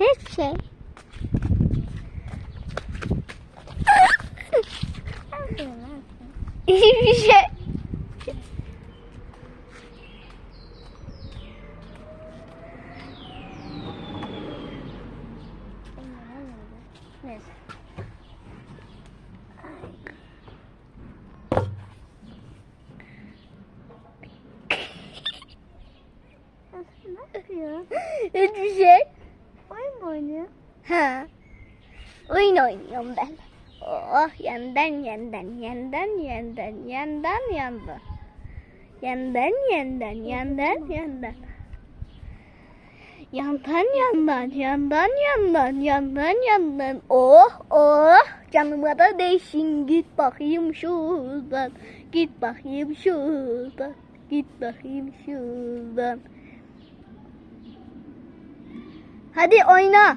Hiçbir şey. Hiçbir şey. Oyun mu oynuyor? Ha. Oyun oynuyorum ben. Oh yandan yandan yandan yandan yandan yandan. Yandan yandan yandan yandan. Yandan yandan yandan yandan yandan yandan. Oh oh canıma da değsin git bakayım şuradan. Git bakayım şuradan. Git bakayım şuradan. Hadi oyna.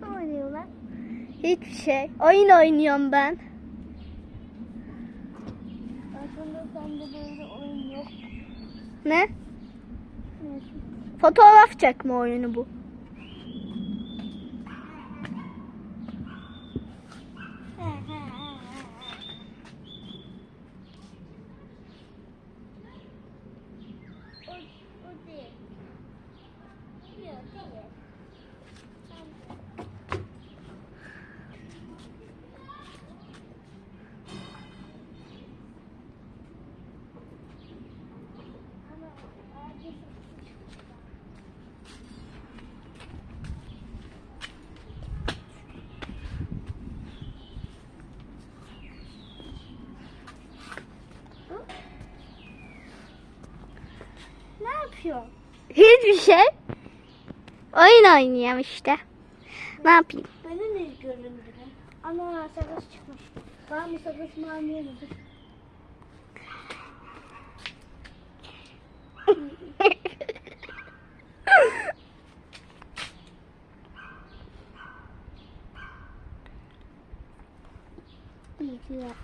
Ne oynuyorlar? Hiçbir şey. Oyun oynuyorum ben. Aslında sende böyle oyun yok. Ne? Fotoğraf çekme oyunu bu. Yapıyor? Hiçbir şey. Oyun oynuyorum işte. Ne yapayım? Beni ne göründüren? Ana sakız çıkmış. Var mı sakız mı anlayamadım. İyi.